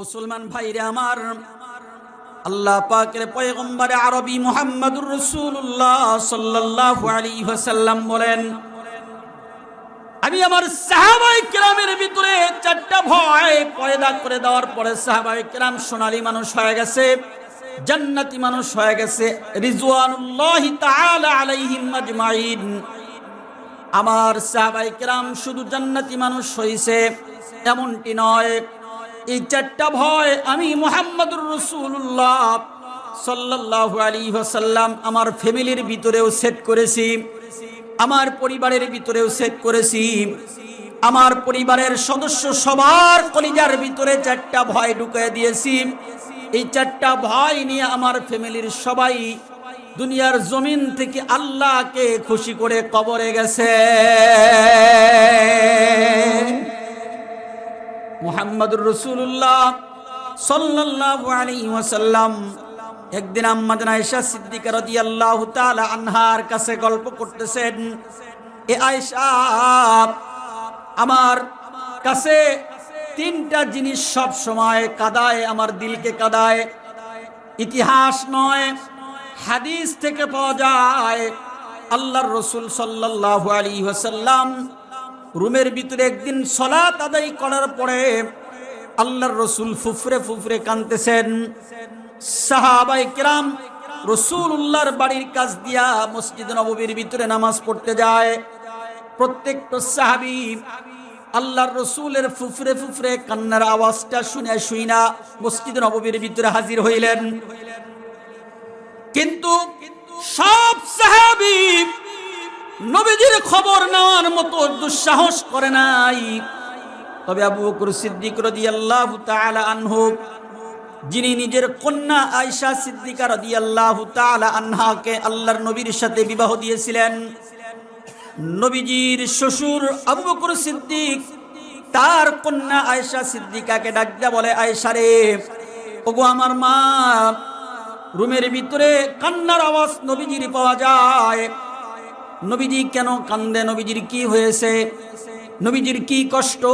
মুসলমান ভাইরে আমার, আল্লাহ পাকের পয়গম্বর আরবি মুহাম্মদুর রাসূলুল্লাহ সাল্লাল্লাহু আলাইহি ওয়াসাল্লাম বলেন, আমি আমার সাহাবাই কেরামের ভিতরে চারটা ভয় পয়দা করে দেওয়ার পরে সাহাবাই কেরাম সোনালী মানুষ হয়ে গেছে, জান্নাতি মানুষ হয়ে গেছে, রিজওয়ানুল্লাহি তাআলা আলাইহিম আজমাইন। আমার সাহাবাই কেরাম শুধু জান্নাতি মানুষ হইছে, এমনটি নয় এই চারটা ভয় আমি মোহাম্মদুর রসুল্লাহ সাল্লাল্লাহু আলাইহি ওয়াসাল্লাম আমার ফ্যামিলির ভিতরেও সেট করেছি, আমার পরিবারের ভিতরেও সেট করেছি, আমার পরিবারের সদস্য সবার কলিজার ভিতরে চারটা ভয় ঢুকিয়ে দিয়েছি। এই চারটা ভয় নিয়ে আমার ফ্যামিলির সবাই দুনিয়ার জমিন থেকে আল্লাহকে খুশি করে কবরে গেছে। মুহাম্মদুর রসুল্লাহ সাল্লাল্লাহু আলাইহি ওয়াসাল্লাম। একদিন আম্মাদান আয়েশা সিদ্দিকা রাদিয়াল্লাহু তাআলা আনহার কাছে গল্প করতেছেন। এ আয়েশা, আমার কাছে তিনটা জিনিস সব সময় কাদায়, আমার দিলকে কাদায়। ইতিহাস নয়, হাদিস থেকে পাওয়া যায়। আল্লাহর রসুল সাল্লাল্লাহু আলাইহি ওয়াসাল্লাম রুমের ভিতরে একদিন সলাত আদায় করার পরে আল্লাহর রসুল ফুফরে ফুফরে কানতেছেন সাহাবাই কিরাম রসুল উল্লাহর বাড়ির কাছ দিয়া মসজিদ নববীর ভিতরে নামাজ পড়তে যায়। প্রত্যেকটা সাহাবি আল্লাহর রসুলের ফুফরে ফুফরে কান্নার আওয়াজটা শুনে শুইনা মসজিদ নববীর ভিতরে হাজির হইলেন। কিন্তু সব সাহাবি নবীজির খবর নেওয়ার মতো দুঃসাহস করে নাই। তবে আবু বকর সিদ্দিক রাদিয়াল্লাহু তাআলা আনহু, যিনি নিজের কন্যা আয়েশা সিদ্দিকা রাদিয়াল্লাহু তাআলা আনহাকে আল্লাহর নবীর সাথে বিবাহ দিয়েছিলেন, নবীজির শ্বশুর আবু বকর সিদ্দিক তার কন্যা আয়েশা সিদ্দিকাকে ডাক বলে, আয়েশা রে, ওগো আমার মা, রুমের ভিতরে কান্নার আওয়াজ নবীজির পাওয়া যায়। নবীজি কেন কান্দে? নবীজির কি হয়েছে? নবীজির কি কষ্ট?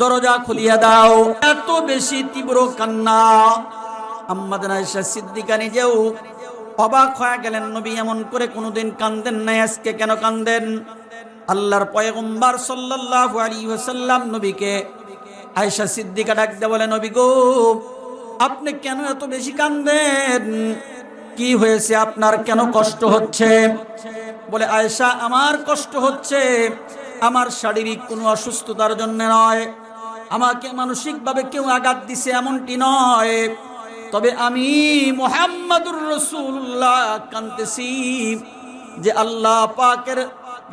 দরজা খুলিয়া দাও। এত বেশি তীব্র কান্না। আম্মাদান আয়েশা সিদ্দিকা নিজেও অবাক হয়ে গেলেন। নবী এমন করে কোনোদিন কান্দেন নাই, আজকে কেন কান্দেন? আল্লাহর পয়গম্বর সাল্লাল্লাহু আলাইহি ওয়াসাল্লাম নবীকে আয়েশা সিদ্দিকা ডাক দিয়ে বলে, নবী গো, আপনি কেন এত বেশি কান্দেন? কি হয়েছে? আপনার কেন কষ্ট হচ্ছে? বলে, আয়েশা, আমার কষ্ট হচ্ছে। আমার শারীরিক কোনো অসুস্থতার জন্য নয়। আমাকে মানসিকভাবে কেউ আঘাত দিছে এমনটি নয়। তবে আমি মোহাম্মদুর রসুল্লাহ কানতেছি যে আল্লাহ পাকের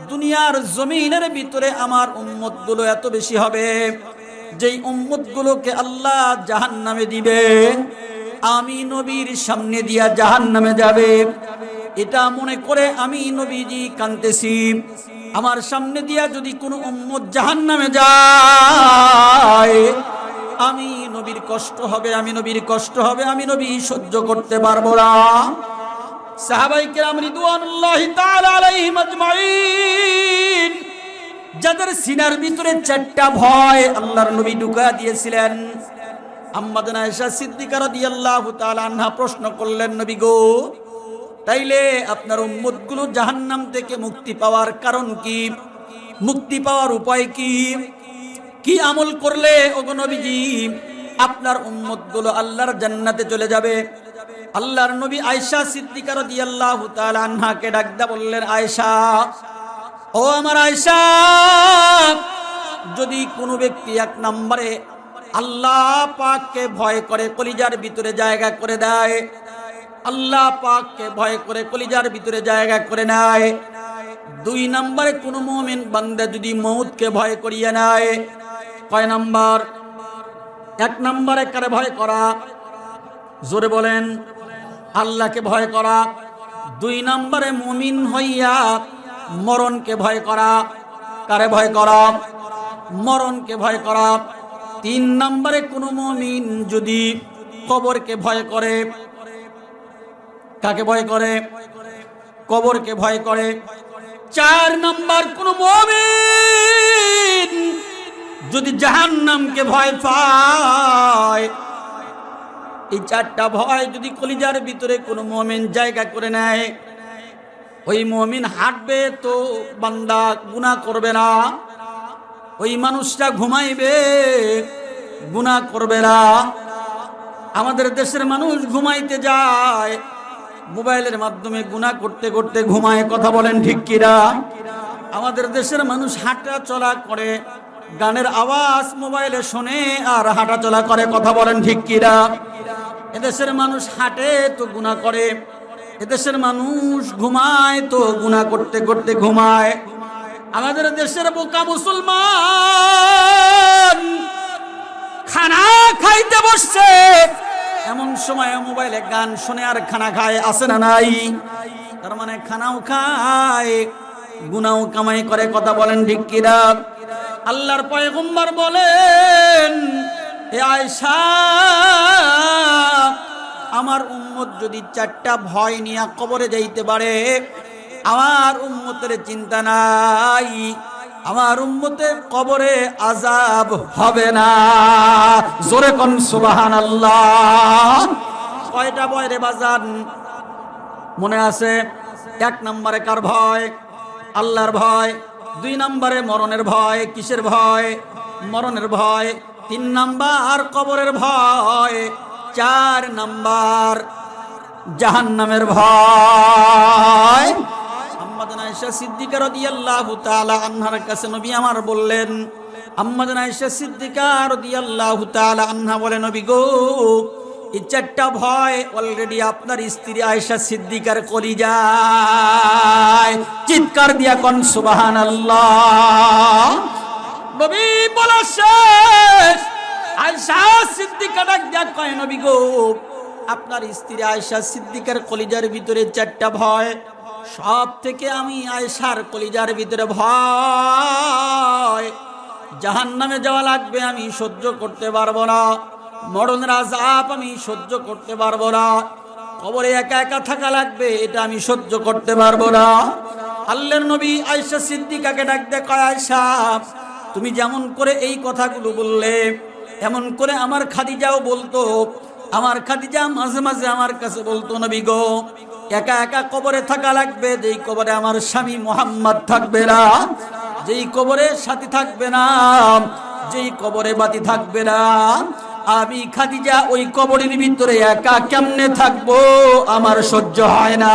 দুনিয়ার জমিনের ভিতরে আমার উম্মতগুলো এত বেশি হবে, যেই উম্মতগুলোকে আল্লাহ জাহান নামে দিবে আমি নবীর সামনে দিয়া জাহান নামে যাবে। এটা মনে করে আমি নবীজি কানতেছি আমার সামনে দিয়া যদি কোনো উম্মত জাহান নামে যায়, আমি নবীর কষ্ট হবে, আমি নবীর কষ্ট হবে, আমি নবী সহ্য করতে পারব না। সাহাবাই যাদের সিনার ভিতরে চারটা ভয় আল্লাহর নবী ঢুকা দিয়েছিলেন। আম্মাদান আয়েশা সিদ্দিকা রাদিয়াল্লাহু তাআলা আনহা প্রশ্ন করলেন, নবী গো, তাইলে আপনার উম্মতগুলো জাহান্নাম থেকে মুক্তি পাওয়ার কারণ কি? মুক্তি পাওয়ার উপায় কি? কি আমল করলে নবীজি, আপনার উম্মতগুলো আল্লাহর জান্নাতে চলে যাবে? আল্লাহর নবী আয়েশা সিদ্দিকা রাদিয়াল্লাহু তাআলা আনহাকে ডাকদা বললেন, আয়েশা, ও আমার আয়েশা, যদি কোনো ব্যক্তি এক নম্বরে আল্লাহ পাককে ভয় করে কলিজার ভিতরে জায়গা করে দেয়। আল্লাহ পাককে ভয় করে কলিজার ভিতরে জায়গা করে নেয়। দুই নম্বরে, কোনো মুমিন বান্দা যদি মৌতকে ভয় করিয়ে নেয়। কয় নাম্বার? এক নম্বরে কারে ভয় করা? জোরে বলেন, আল্লাহকে ভয় করা। দুই নম্বরে মুমিন হইয়া মরণকে ভয় করা। কারে ভয় করা? মরণকে ভয় করা। তিন নম্বরে কোনো মমিন যদি কবরকে ভয় করে, কাকে ভয় করে? কবরকে ভয় করে। চার নম্বর কোন মমিন যদি জাহান্নামকে ভয় পায়, এই চারটা ভয় যদি কলিজার ভিতরে কোনো মমিন জায়গা করে নেয়, ওই মমিন হাঁটবে তো বান্দা গুণা করবে না। ওই মানুষটা ঘুমাইবে, গুণা করবে না। আমাদের দেশের মানুষ ঘুমাইতে যায়, মোবাইলের মাধ্যমে গুণা করতে করতে ঘুমায়, কথা বলেন ঠিক কিরা আমাদের দেশের মানুষ হাঁটা চলা করে, গানের আওয়াজ মোবাইলে শোনে আর হাঁটা চলা করে, কথা বলেন ঠিক কিরা এদেশের মানুষ হাঁটে তো গুণা করে, এদেশের মানুষ ঘুমায় তো গুণা করতে করতে ঘুমায়। আমাদের দেশের বোকা মুসলমান খানা খাইতে বসছে। এমন সময় মোবাইলে গান শুনে আর খানা খায় আসে না নাই? তার মানে খানাও খায়, গুনাও কামাই করে, কথা বলেন ঠিক কিরা আল্লাহর পয়গম্বর বলেন, এ আয়সা আমার উম্মত যদি চারটা ভয় নিয়ে কবরে যাইতে পারে আমার উম্মতের চিন্তা নাই। আমার উম্মতের কবরে আজাব হবে না। জোরে কন সুবাহান আল্লাহ কয়টা ভয় রে বাজান? মনে আছে? এক নম্বরে কার ভয়? আল্লাহর ভয়। দুই নম্বরে মরণের ভয়। কিসের ভয়? মরণের ভয়। তিন নাম্বার কবরের ভয়। চার নাম্বার জাহান্নামের ভয়। আম্মাদান আয়েশা সিদ্দিকা রাদিয়াল্লাহু তাআলা আনহার কাছে নবী আমার বললেন আম্মাদান আয়েশা সিদ্দিকা রাদিয়াল্লাহু তাআলা আনহা বলে, নবী গো, এই চারটা ভয় অলরেডি আপনার স্ত্রী আয়েশা সিদ্দিকার কলি যায় চিৎকার দিয়া কোন, সুবহানাল্লাহ। নবী বলা শেষ। আয়েশা সিদ্দিকা ডাক দিয়া কয়, নবী গো, আপনার স্ত্রী আয়েশা সিদ্দিকার কলিজার ভিতরে চারটা ভয় সব থেকে আমি আয়েশার কলিজার ভিতরে ভয়। জাহান নামে যাওয়া লাগবে, আমি সহ্য করতে পারব না। মরণের আজাব আমি সহ্য করতে পারব না। কবরে একা একা থাকা লাগবে, এটা আমি সহ্য করতে পারব না। আল্লাহর নবী আয়েশা সিদ্দিকাকে ডাক দে কয় আয়েশা, তুমি যেমন করে এই কথাগুলো বললে এমন করে আমার খাদিজাও বলতো। আমার খাদিজা মাঝে মাঝে আমার কাছে বলতো, নবী গো একা একা কবরে থাকা লাগবে, যেই কবরে আমার স্বামী মোহাম্মদ থাকবে না, যেই কবরে সাথী থাকবে না, যেই কবরে বাতি থাকবে না, আমি খাদিজা ওই কবরের ভিতরে একা কেমনে থাকব, আমার সহ্য হয় না।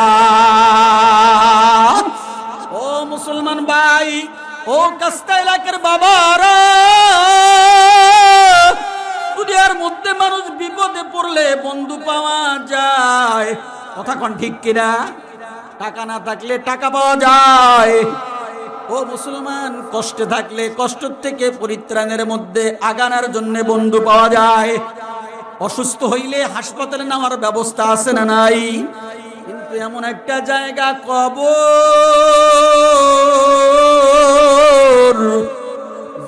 ও মুসলমান ভাই, ও কাস্তা এলাকার বাবারা মধ্যে মানুষ বিপদে পড়লে বন্ধু পাওয়া যায়। কথা কোন ঠিক কিনা? টাকা না থাকলে টাকা পাওয়া যায়। ও মুসলমান, কষ্টে থাকলে কষ্ট থেকে পরিত্রাণের মধ্যে আগানার জন্য বন্ধু পাওয়া যায়। অসুস্থ হইলে হাসপাতালে নেওয়ার ব্যবস্থা আছে না নাই? কিন্তু এমন একটা জায়গা কবর।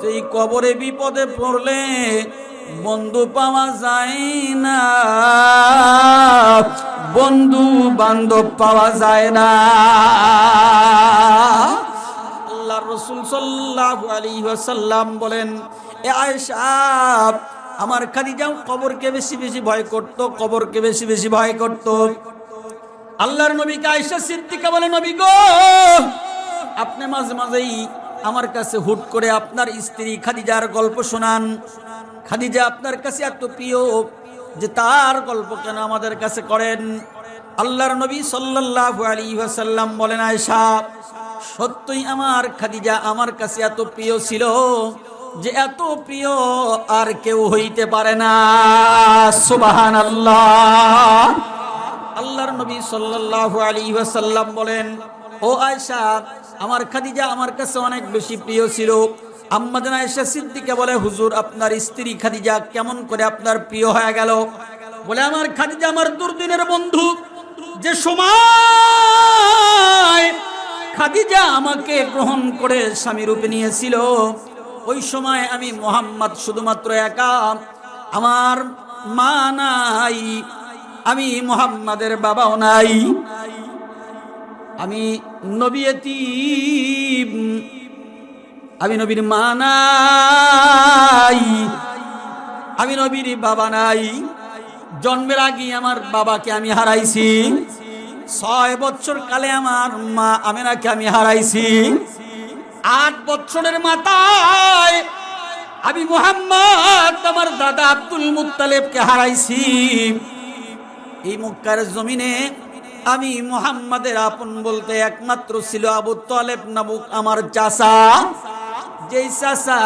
যেই কবরে বিপদে পড়লে বন্ধু পাওয়া যায় না। বন্ধু বান্ধব পাওয়া যায় না। আল্লাহ রসুল সাল্লাল্লাহু আলাইহি ওয়াসাল্লাম বলেন, এ আয়েশা, আমার খাদিজাও কবরকে বেশি বেশি ভয় করত, কবরকে বেশি বেশি ভয় করত। আল্লাহর নবীকে আয়েশা সিদ্দিকা বলে, নবী গো, আপনি মাঝে মাঝেই আমার কাছে হুট করে আপনার স্ত্রী খাদিজার গল্প শোনান। খাদিজা আপনার কাছে এত প্রিয় যে তার গল্প কেন আমাদের কাছে করেন? আল্লাহর নবী সাল্লাল্লাহু আলাইহি ওয়াসাল্লাম বলেন, আয়েশা, সত্যই আমার খাদিজা আমার কাছে এত প্রিয় ছিল যে এত প্রিয় আর কেউ হইতে পারে না। সুবাহান আল্লাহ আল্লাহর নবী সাল্লাল্লাহু আলাইহি ওয়াসাল্লাম বলেন, ও আয়েশা, আমার খাদিজা আমার কাছে অনেক বেশি প্রিয় ছিল। আম্মাজান আয়েশা সিদ্দিকা বলে, হুজুর, আপনার স্ত্রী খাদিজা কেমন করে আপনার প্রিয় হয়ে গেল? বলে, আমার খাদিজা আমার দুর্দিনের বন্ধু। যে সময় খাদিজা আমাকে গ্রহণ করে স্বামী রূপে নিয়েছিল, ওই সময় আমি মোহাম্মদ শুধুমাত্র একা। আমার মা নাই, আমি মোহাম্মদের বাবাও নাই। আমি নবীয়তী আমি নবীর মা নাই। আমি নবীর বাবা নাই। জন্মের আগে আমার বাবাকে আমি হারাইছি। ছয় বছর কালে আমার মা আমেনাকে আমি হারাইছি। আট বছরের মাথায় আমি মোহাম্মদ, আমার দাদা আব্দুল মুত্তালেবকে হারাইছি। এই মক্কার জমিনে আমি মোহাম্মদের আপন বলতে একমাত্র ছিল আবু তালেব নামুক আমার চাষা যেই চাষা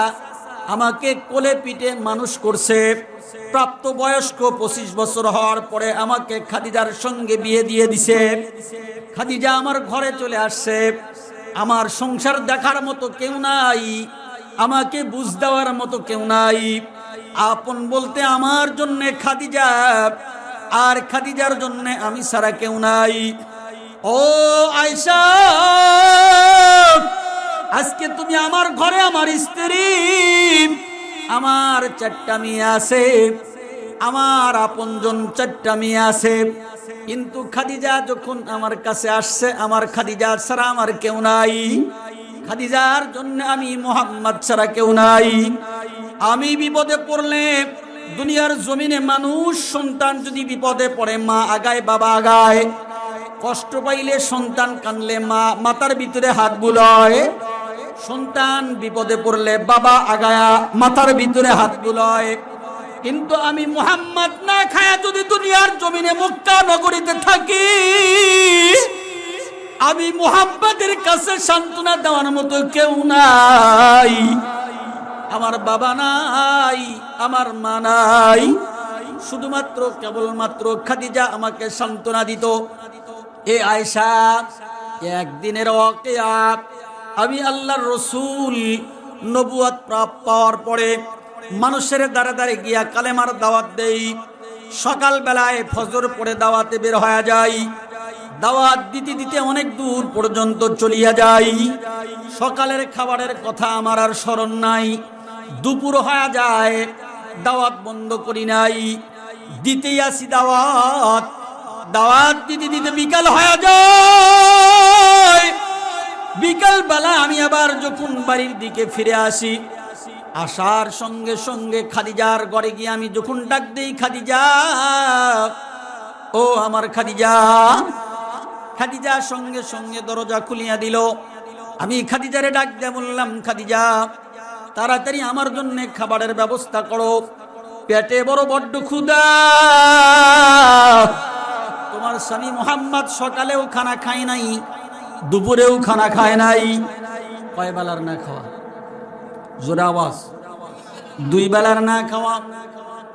আমাকে কোলে পিঠে মানুষ করছে প্রাপ্ত বয়স্ক পঁচিশ বছর হওয়ার পরে আমাকে খাদিজার সঙ্গে বিয়ে দিয়ে দিছে। খাদিজা আমার ঘরে চলে আসছে। আমার সংসার দেখার মতো কেউ নাই, আমাকে বুঝ দেওয়ার মতো কেউ নাই। আপন বলতে আমার জন্য খাদিজা, আর খাদিজার জন্য আমি সারা কেউ নাই। ও আয়সা আজকে তুমি আমার ঘরে আমার স্ত্রী। আমার চারটা মেয়ে আছে। আমার আপনজন চারটা মেয়ে আছে। কিন্তু খাদিজা যখন আমার কাছে আসছে, আমার খাদিজা ছাড়া আমার কেউ নাই। খাদিজার জন্য আমি মোহাম্মদ ছাড়া কেউ নাই। আমি বিপদে পড়লে দুনিয়ার জমিনে মানুষ সন্তান যদি বিপদে পড়ে, মা আগায়, বাবা আগায়। কষ্ট পাইলে সন্তান কানলে মা, মাতার ভিতরে হাত বুলয়। সন্তান বিপদে পড়লে বাবা আগায়া মাথার ভিতরে হাত বুলয়। কিন্তু আমি মোহাম্মদ না খায়া যদি দুনিয়ার জমিনে মক্কা নগরীতে থাকি, আমি মোহাম্মদের কাছে সান্ত্বনা দেওয়ার মতো কেউ নাই। আমার বাবা নাই, আমার মা নাই। শুধুমাত্র কেবলমাত্র খাদিজা আমাকে সান্ত্বনা দিত। এ আয়সা একদিনের অকেয়া আমি আল্লাহর রসুল, নবুয়াত প্রাপ্ত পাওয়ার পরে মানুষের দ্বারে দ্বারে গিয়া কালেমার দাওয়াত দেই। সকাল বেলায় ফজর পরে দাওয়াতে বের হয়ে যাই। দাওয়াত দিতে দিতে অনেক দূর পর্যন্ত চলিয়া যাই। সকালের খাবারের কথা আমার আর স্মরণ নাই। দুপুর হয়ে যায়, দাওয়াত বন্ধ করি নাই। দিতেই আসি দাওয়াত। দাওয়াত দিতে দিতে বিকাল হয়ে যায়। বিকাল বেলা আমি আবার যখন বাড়ির দিকে ফিরে আসি আসার সঙ্গে সঙ্গে খাদিজার ঘরে গিয়ে আমি যখন ডাক দেই, খাদিজা, ও আমার খাদিজা খাদিজা সঙ্গে সঙ্গে দরজা খুলিয়া দিল। আমি খাদিজারে ডাক দিয়ে বললাম, খাদিজা, তাড়াতাড়ি আমার জন্য খাবারের ব্যবস্থা করো। পেটে বড় বড্ড ক্ষুদা তোমার স্বামী মোহাম্মদ সকালেও খানা খায় নাই, দুপুরেও খানা খায় নাই। কয় বেলার না খাওয়া? জোরে দুই বেলার না খাওয়া।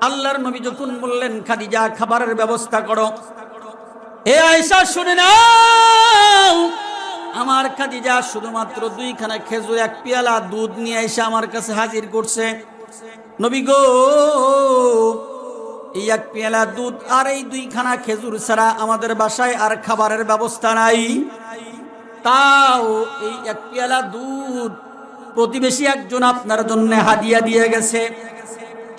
আল্লাহর নবী যখন বললেন, খাদিজা, খাবারের ব্যবস্থা করো। এ আয়সা শুনে নাও। আমার খাদিজা শুধুমাত্র দুইখানা খেজুর, এক পেয়ালা দুধ নিয়ে এসে আমার কাছে হাজির করছে। নবী গো এই এক পেয়ালা দুধ আর এই দুইখানা খেজুর ছাড়া আমাদের বাসায় আর খাবারের ব্যবস্থা নাই। তাও এই এক পেয়ালা দুধ প্রতিবেশী একজন আপনার জন্য হাদিয়া দিয়ে গেছে।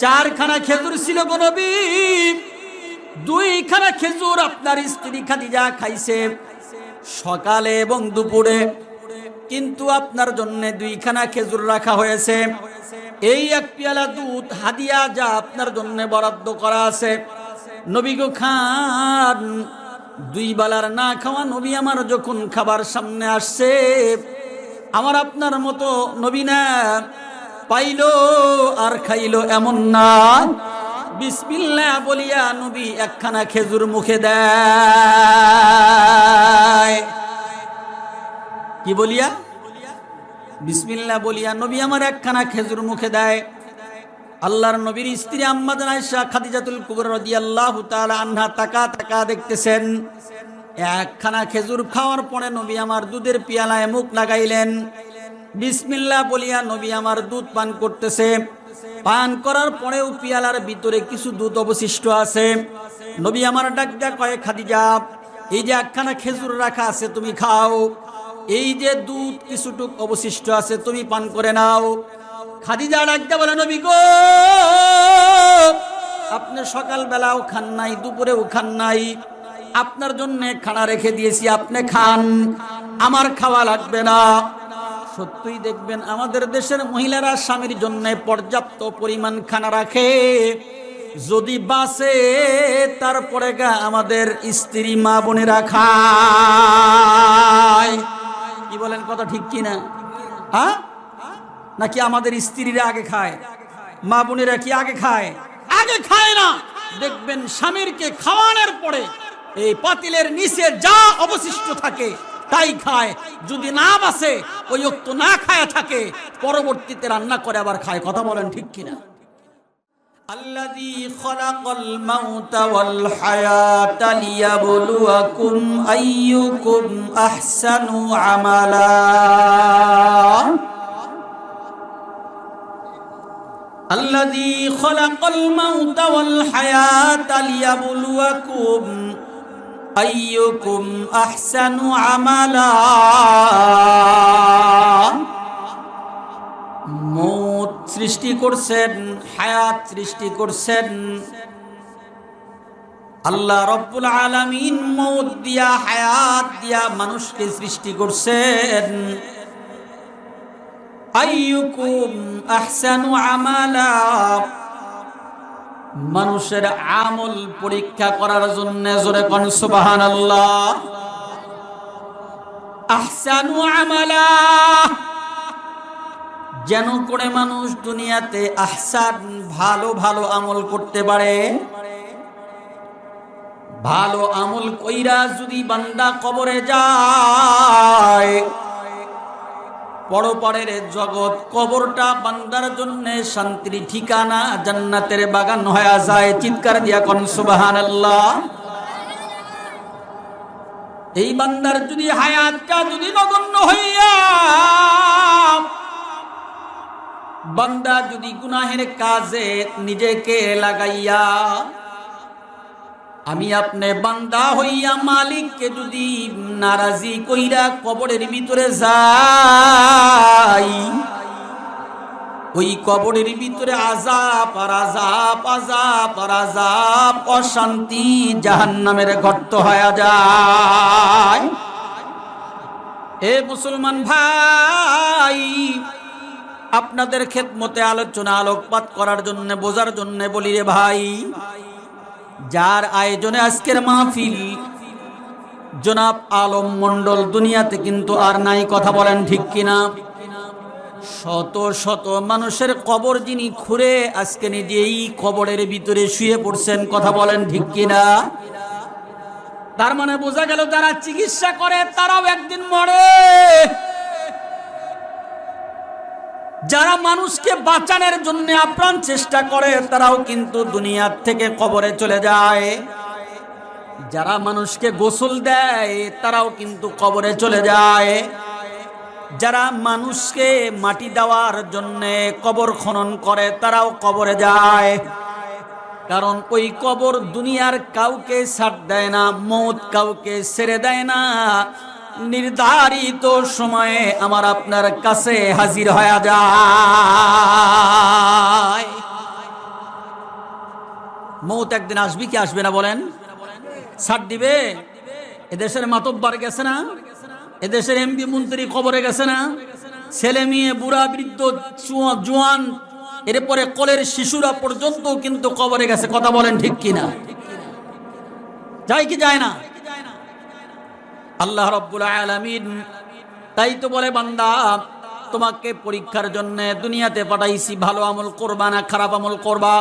চারখানা খেজুর ছিল গো নবী, দুইখানা খেজুর আপনার স্ত্রী খাদিজা খাইছে সকালে এবং দুপুরে। কিন্তু আপনার জন্য দুইখানা খেজুর রাখা হয়েছে। এই এক পেয়ালা দুধ, হাদিয়া যা আপনার জন্য বরাদ্দ করা আছে। নবী গো খান, দুই বেলার না খাওয়া নবী আমার যখন খাবার সামনে আসছে, আমার আপনার মতো নবী না, পাইলো আর খাইলো এমন না। বিসমিল্লা বলিয়া নবী একখানা খেজুর মুখে দেয়। কি বলিয়া? বিসমিল্লা বলিয়া নবী আমার একখানা খেজুর মুখে দেয়। আল্লাহর নবীর স্ত্রী আম্মাদ আয়েশা খাদিজাতুল কুবরা রাদিয়াল্লাহু তাআলা আনহা তাকা তাকা দেখতেছেন। একখানা খেজুর খাওয়ার পরে নবী আমার দুধের পিয়ালায় মুখ লাগাইলেন। বিসমিল্লা বলিয়া নবী আমার দুধ পান করতেছে। পান করার পরেও পিয়ালার ভিতরে কিছু দুধ অবশিষ্ট আছে। নবী আমার ডাক দেয়া কয়ে, খাদিজা, এই যে একখানা খেজুর রাখা আছে, তুমি খাও। এই যে দুধ কিছুটুক অবশিষ্ট আছে, তুমি পান করে নাও। খাদিজা ডাকতে বলে, নবী গো, আপনি সকালবেলাও খান নাই, দুপুরেও খান নাই। আপনার জন্য খানা রেখে দিয়েছি, আপনি খান। আমার খাওয়া লাগবে না। সত্যই দেখবেন, আমাদের দেশের মহিলারা স্বামীর জন্য পর্যাপ্ত পরিমাণ খানা রাখে। যদি বাসে তারপরে গা আমাদের স্ত্রী, মা বোনেরা খায়। কি বলেন কথা ঠিক কি না হ্যাঁ? নাকি আমাদের স্ত্রীরা আগে খায়? মা বোনেরা কি আগে খায়? আগে খায় না। দেখবেন স্বামীরকে খাওয়ানোর পরে এই পাতিলের নিচে যা অবশিষ্ট থাকে, তাই খায়। যদি না বাসে, ওই অক্ত না খায় থাকে, পরবর্তীতে রান্না করে আবার খায়। কথা বলেন ঠিক কিনা? الذي خلق الموت والحياة ليبلوكم أيكم أحسن عملا الذي خلق الموت والحياة ليبلوكم أيكم أحسن عملا মৌত সৃষ্টি করছেন, হায়াত সৃষ্টি করছেন। আল্লাহ রব্বুল আলামিন মৌত দিয়া, হায়াত দিয়া মানুষকে সৃষ্টি করছেন। আইয়ুকুম আহসানু আমালা। মানুষের আমল পরীক্ষা করার জন্য জোরে কোন, সুবহানাল্লাহ। আহসানু আমালা। যেন করে মানুষ দুনিয়াতে আহসান ভালো ভালো আমল করতে পারে। ভালো আমল কইরা যদি বান্দা কবরে যায় পরপরের জগৎ কবরটা বান্দার জন্য শান্তির ঠিকানা জান্নাতের বাগান হয়ে যায়। চিৎকার দিয়া কোন, সুবহানাল্লাহ। এই বান্দার যদি হায়াতটা যদি নগণ্য হইয়া বান্দা যদি গুনাহের কাজে নিজেকে লাগাইয়া, আমি আপনি বান্দা হইয়া মালিককে যদি নারাজি কইরা কবরের ভিতরে যাই, ওই কবরের ভিতরে আজাব আর আজাব আজাব আর আজাব অশান্তি জাহান্নামের গর্ত হয়ে যায়। এ মুসলমান ভাই আপনাদের খেদমতে আলোচনা আলোকপাত করার জন্য, বোঝার জন্য বলি রে ভাই, যার আয়োজনে আজকের মাহফিল, জনাব আলম মন্ডল দুনিয়াতে কিন্তু আর নাই, কথা বলেন ঠিক কিনা? শত শত মানুষের কবর যিনি খুঁড়ে আজকে নিজেই কবরের ভিতরে শুয়ে পড়ছেন, কথা বলেন ঠিক কিনা? তার মানে বোঝা গেল যারা চিকিৎসা করে, তারাও একদিন মরে। যারা মানুষকে বাঁচানোর জন্য আপ্রাণ চেষ্টা করে, তারাও কিন্তু দুনিয়ার থেকে কবরে চলে যায়। যারা মানুষকে গোসল দেয়, তারাও কিন্তু কবরে চলে যায়। যারা মানুষকে মাটি দেওয়ার জন্য কবর খনন করে, তারাও কবরে যায়। কারণ ওই কবর দুনিয়ার কাউকে ছাড় দেয় না, মৌত কাউকে ছেড়ে দেয় না। নির্ধারিত সময়ে আমার আপনার কাছে হাজির হয়ে যায়। মৌত একদিন আসবি কি আসবে না বলেন? ছাড় দিবে? এদেশের মাতব্বার গেছে না? এদেশের এমপি মন্ত্রী খবরে গেছে না? ছেলে মেয়ে, বুড়া, বৃদ্ধ জোয়ান, এরপরে কলের শিশুরা পর্যন্ত কিন্তু কবরে গেছে। কথা বলেন ঠিক কিনা? যায় কি যায় না? আল্লাহ রব্বুল আলামিন তাই তো বলে বান্দা, তোমাকে পরীক্ষার জন্য দুনিয়াতে পাঠাইছি, ভালো আমল করবা না খারাপ আমল করবা।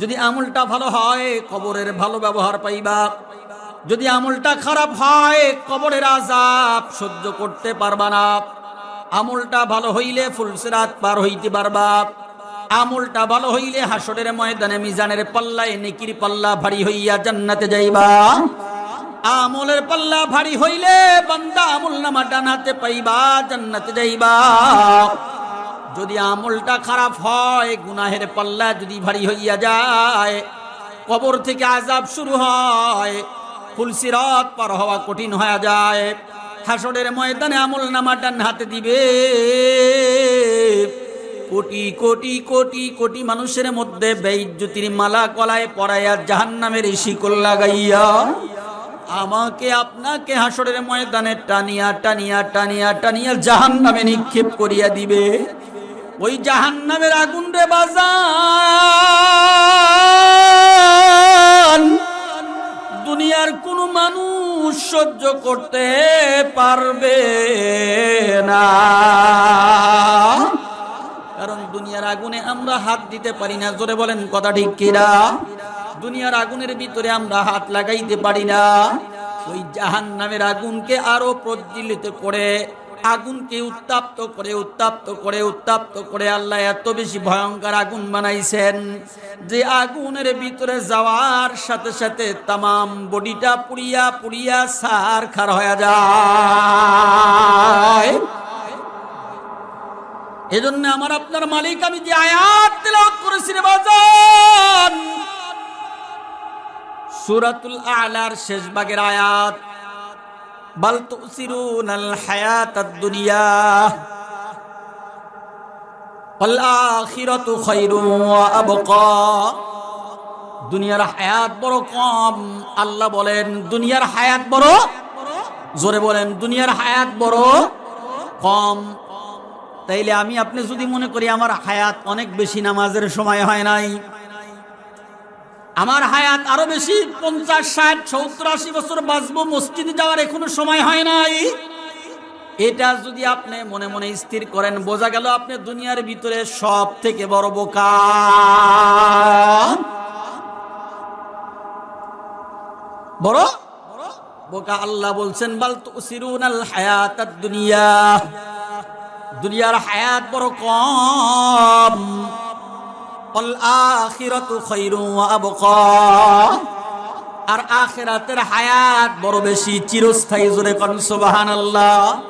যদি আমলটা ভালো হয়, কবরের ভালো ব্যবহার পাইবা। যদি আমলটা খারাপ হয়, কবরের আজাব সহ্য করতে পারবা না। আমলটা ভালো হইলে ফুলসিরাত পার হইতে পারবা। আমলটা ভালো হইলে হাসরের ময়দানে মিজানের পাল্লায় নেকির পাল্লা ভারী হইয়া জান্নাতে যাইবা। আমলের পাল্লা ভারী হইলে বান্দা আমল নামা ডানাতে পাইবা, জান্নাতে যাইবা। যদি আমলটা খারাপ হয়, গুনাহের পাল্লা যদি ভারী হইয়া যায়, কবর থেকে আজাব শুরু হয় ফুলসিরত পার হওয়া কঠিন হয়ে যায়। হাসরের ময়দানে আমল নামা ডান হাতে দিবে। কোটি কোটি কোটি কোটি মানুষের মধ্যে বেইজ্জতির মালা কলায় পড়াইয়া জাহান্নামের শিকল লাগাইয়া আমাকে আপনাকে হাসরের ময়দানে টানিয়া টানিয়া টানিয়া টানিয়া জাহান্নামে নিক্ষেপ করিয়া দিবে। ওই জাহান্নামের আগুন রে বাজান। দুনিয়ার কোনো মানুষ সহ্য করতে পারবে না। কারণ দুনিয়ার আগুনে আমরা হাত দিতে পারি না। জোরে বলেন, কথা ঠিক কিনা দুনিয়ার আগুনের ভিতরে আমরা হাত লাগাইতে পারি না। ওই জাহান নামের আগুনকে আরও প্রজ্বলিত করে, আগুনকে উত্তাপ্ত করে উত্তাপ্ত করে উত্তাপ্ত করে আল্লাহ এত বেশি ভয়ঙ্কর আগুন বানাইছেন যে আগুনের ভিতরে যাওয়ার সাথে সাথে তামাম বডিটা পুড়িয়া পুড়িয়া সার খার হয়ে যায়। এজন্য আমার আপনার মালিক, আমি যে আয়াত করেছি সূরাতুল আলার শেষ ভাগের আয়াত দুনিয়া দুনিয়ার হায়াত বড় কম, আল্লাহ বলেন, দুনিয়ার হায়াত বড়, জোরে বলেন, দুনিয়ার হায়াত বড় কম। তাইলে আমি আপনি যদি মনে করি আমার হায়াত অনেক বেশি, নামাজের সময় হয় নাই। আমার হায়াত আরও বেশি, পঞ্চাশ, ষাট, সত্তর, আশি বছর বাঁচবো, মসজিদে যাওয়ার এখনও সময় হয় নাই। এটা যদি আপনি মনে মনে স্থির করেন, বোঝা গেল আপনি দুনিয়ার ভিতরে সব থেকে বড় বোকা। বড় বোকা আল্লাহ বলছেন, বাল তুসিরুন আল হায়াত দুনিয়া। দুনিয়ার হায়াত বড় কম। আর আখিরাতের হায়াত বড় বেশি, চিরস্থায়ী জোরে কোন, সুবহানাল্লাহ।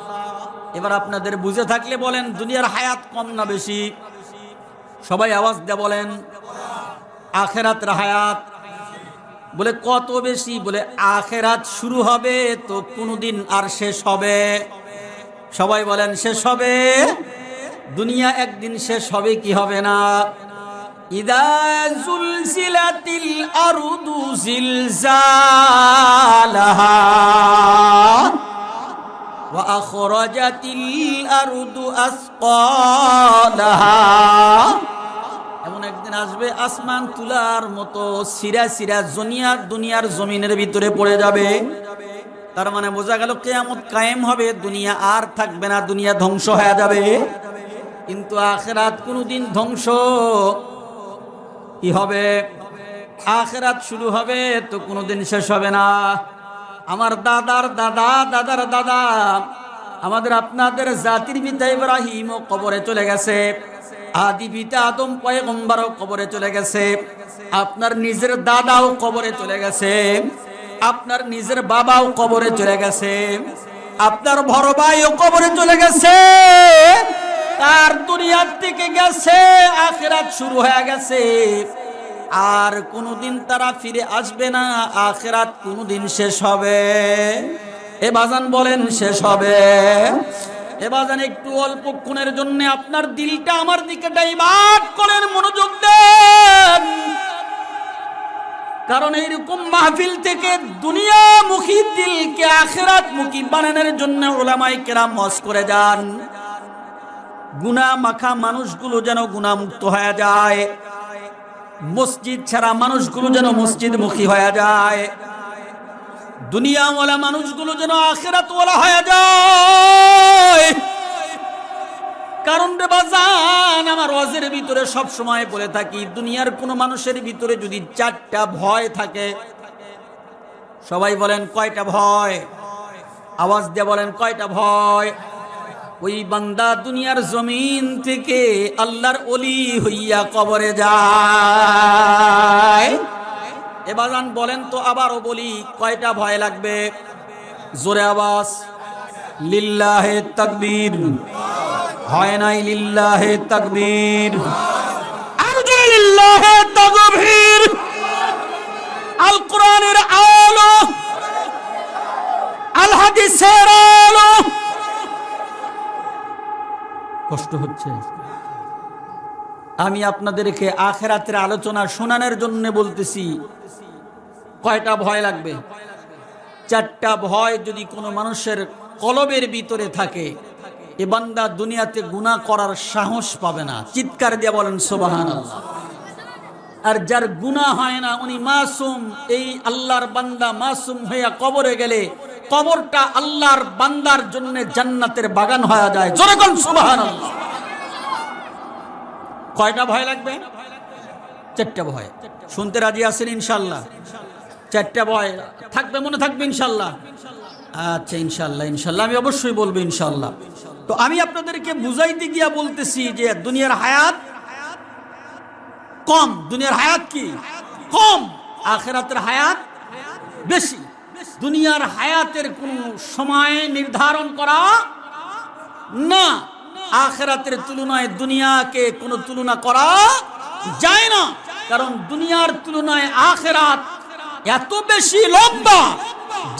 এবার আপনাদের বুঝে থাকলে বলেন, দুনিয়ার হায়াত কম না বেশি? সবাই আওয়াজ দিয়ে বলেন, আখেরাতের হায়াত। বলে, কত বেশি? বলে, আখেরাত শুরু হবে তো কোনোদিন আর শেষ হবে। সবাই বলেন, শেষ হবে? দুনিয়া একদিন শেষ হবে, কি হবে না? এমন একদিন আসবে, আসমান তুলার মতো সিরা সিরা জনিয়ার দুনিয়ার জমিনের ভিতরে পড়ে যাবে। তার মানে বোঝা গেল কেয়ামত কায়েম হবে, দুনিয়া আর থাকবে না, দুনিয়া ধ্বংস হয়ে যাবে। কিন্তু আখেরাত কোনোদিন ধ্বংস কি হবে। আখেরাত শুরু হবে তো কোনোদিন শেষ হবে না। আমার দাদার দাদা দাদার দাদা, আমাদের আপনাদের জাতির পিতা ইব্রাহিম ও কবরে চলে গেছে। আদি পিতা আদম পয়গম্বরও কবরে চলে গেছে। আপনার নিজের দাদাও কবরে চলে গেছে। আপনার নিজের বাবাও কবরে চলে গেছে, আপনার বড় ভাইও কবরে চলে গেছে, তার দুনিয়ার থেকে গেছে, আখেরাত শুরু হয়ে গেছে। আর কোনোদিন তারা ফিরে আসবে না, আখেরাত কোনোদিন শেষ হবে। এ বাজান বলেন, শেষ হবে। এ বাজান একটু অল্পক্ষণের জন্য আপনার দিলটা আমার দিকে ডাইভার্ট করেন, মনোযোগ দেন। কারণ এইরকম মাহফিল থেকে দুনিয়া দুনিয়ামুখী দিলকে আখেরাত মুখী বানানোর জন্য ওলামাই কেরাম মস করে যান। গুনা মাখা মানুষগুলো যেন গুণামুক্ত হয়ে যায়। মসজিদ ছাড়া মানুষগুলো যেন মসজিদ মুখী হয়ে যায়। দুনিয়াওয়ালা মানুষগুলো যেন আখেরাতওয়ালা হয়ে যায়। কারণ রে বাজান, আমার ওয়াজের ভিতরে সব সময় বলে থাকি, দুনিয়ার কোন মানুষের ভিতরে যদি চারটা ভয় থাকে, সবাই বলেন কয়টা ভয়? আওয়াজ দিয়ে বলেন কয়টা ভয়? ওই বান্দা দুনিয়ার জমিন থেকে আল্লাহর অলি হইয়া কবরে যায়। এবাজান বলেন তো আবারও বলি, কয়টা ভয় লাগবে? জোরে আওয়াজ। লিল্লাহে তাকবীর। হয় নাই লিল্লাহে তাকবীর। আর জোরে লিল্লাহে তাকবীর। আল কোরআনের আলো। আল হাদিসের আলো। কষ্ট হচ্ছে। আমি আপনাদেরকে আখেরাতের আলোচনা শোনানোর জন্য বলতেছি কয়টা ভয় লাগবে? চারটা ভয় যদি কোনো মানুষের কলবের ভিতরে থাকে এ বান্দা দুনিয়াতে গুনাহ করার সাহস পাবে না। চিৎকার দিয়ে বলেন সোবাহান আর যার গুনাহ হয় না, উনি মাসুম। এই আল্লাহর বান্দা মাসুম হইয়া কবরে গেলে কবরটা আল্লাহর বান্দার জন্য জান্নাতের বাগান হয়ে যায়। জোরে কোন কয়টা ভয় লাগবে? চারটা ভয়। শুনতে রাজি আছেন ইনশাল্লাহ চারটা ভয়। থাকবে, মনে থাকবে ইনশাল্লাহ আচ্ছা ইনশাল্লাহ ইনশাল্লাহ আমি অবশ্যই বলব ইনশাল্লাহ তো আমি আপনাদেরকে বুঝাইতে গিয়া বলতেছি যে দুনিয়ার হায়াত কম। দুনিয়ার হায়াত কি? কম। আখেরাতের হায়াত বেশি। দুনিয়ার হায়াতের কোন সময় নির্ধারণ করা না। আখেরাতের তুলনায় দুনিয়াকে কোনো তুলনা করা যায় না। কারণ দুনিয়ার তুলনায় আখেরাত এত বেশি লম্বা।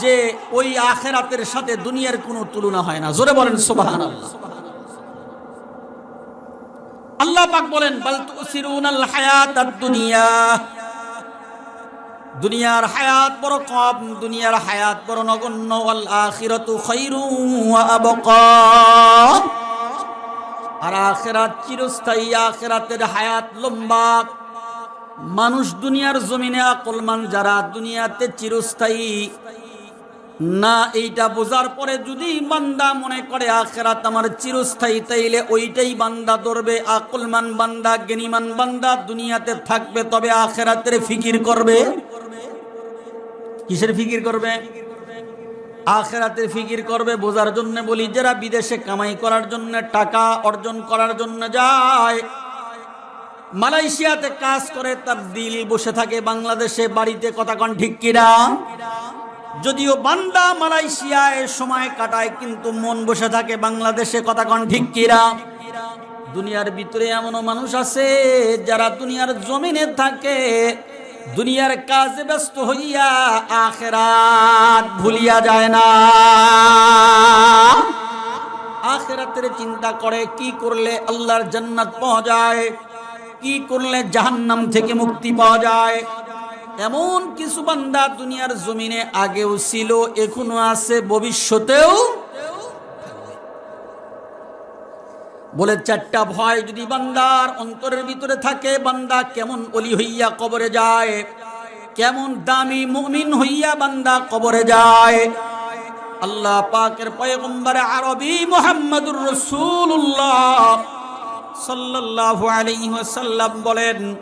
যে ওই আখেরাতের সাথে দুনিয়ার কোনো তুলনা হয় না। জোরে বলেন সুবহান আল্লাহ পাক বলেন দুনিয়া দুনিয়ার হায়াত বড় কম, দুনিয়ার হায়াত বড় নগণ্য। চিরস্থায়ী, আখেরাতের হায়াত লম্বা। মানুষ দুনিয়ার জমিনে আকলমান, যারা দুনিয়াতে চিরস্থায়ী। না, এইটা বোঝার পরে যদি বান্দা মনে করে আখেরাত আমার চিরস্থায়ী, তাইলে ওইটাই বান্দা ধরবে, আকলমান বান্দা, জ্ঞানীমান বান্দা, দুনিয়াতে থাকবে, তবে আখেরাতের ফিকির করবে। কিসের ফিকির করবে? আখেরাতের ফিকির করবে, বোঝার জন্য বলি, যারা বিদেশে কামাই করার জন্য, টাকা অর্জন করার জন্য যায়, মালয়েশিয়াতে কাজ করে তার দিল বসে থাকে, বাংলাদেশে বাড়িতে কথা কন ঠিক কিনা? যদিও বান্দা মালয়েশিয়ায় সময় কাটায়, কিন্তু মন বসে থাকে বাংলাদেশে। কথা কন ঠিক কিনা দুনিয়ার ভিতরে এমনও মানুষ আছে, যারা দুনিয়ার জমিনে থাকে, দুনিয়ার কাজে ব্যস্ত হইয়া আখেরাত ভুলিয়া যায় না। আখেরাতের চিন্তা করে, কি করলে আল্লাহর জান্নাত পাওয়া যায়? কি করলে জাহান্নাম থেকে মুক্তি পাওয়া যায়? এমন কিছু বান্দা দুনিয়ার জমিনে আগেও ছিল, এখনও আছে, ভবিষ্যতেও বলে চারটা ভয় যদি বান্দার অন্তরের ভিতরে থাকে, বান্দা কেমন অলি হইয়া কবরে যায়? কেমন দামি মুমিন হইয়া বান্দা কবরে যায়? আল্লাহ পাকের পয়গম্বর আরবি মোহাম্মদুর রসুল্লাহ সাল্লাল্লাহু আলাইহি ওয়াসাল্লাম বলেন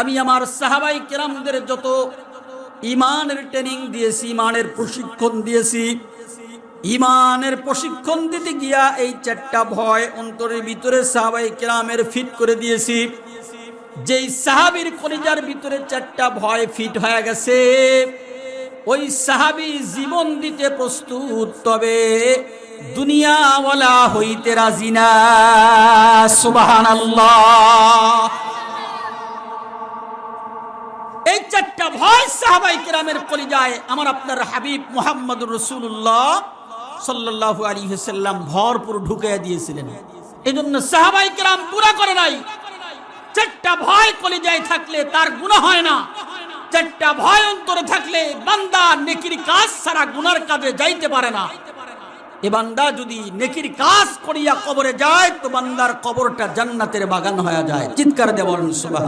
আমি আমার সাহাবাই কেরামদের যত ইমানের ট্রেনিং দিয়েছি, ইমানের প্রশিক্ষণ দিয়েছি, ইমানের প্রশিক্ষণ দিতে গিয়া এই চারটা ভয় অন্তরের ভিতরে সাহাবাই কেরামের ফিট করে দিয়েছি। যেই সাহাবির কলিজার ভিতরে চারটা ভয় ফিট হয়ে গেছে, ওই সাহাবি জীবন দিতে প্রস্তুত, তবে দুনিয়াওয়ালা হইতে রাজি না। সুবাহান এই চারটা ভয় সাহাবাই কেরামের কলিজায় আমার আপনার হাবিব মোহাম্মদ রসুল্লাহ সাল্লাহ আলী সাল্লাম ভরপুর ঢুকে দিয়েছিলেন। এই জন্য সাহাবাই কেরাম পুরা করে নাই। চারটা ভয় কলিজায় থাকলে তার গুণা হয় না। চারটা ভয় অন্তরে থাকলে বান্দা নেকির কাজ ছাড়া গুনার কাজে যাইতে পারে না। এ বান্দা যদি নেকির কাজ করিয়া কবরে যায়, তো বান্দার কবরটা জান্নাতের বাগান হয়ে যায়। চিৎকার দেওয়ার সুবাহ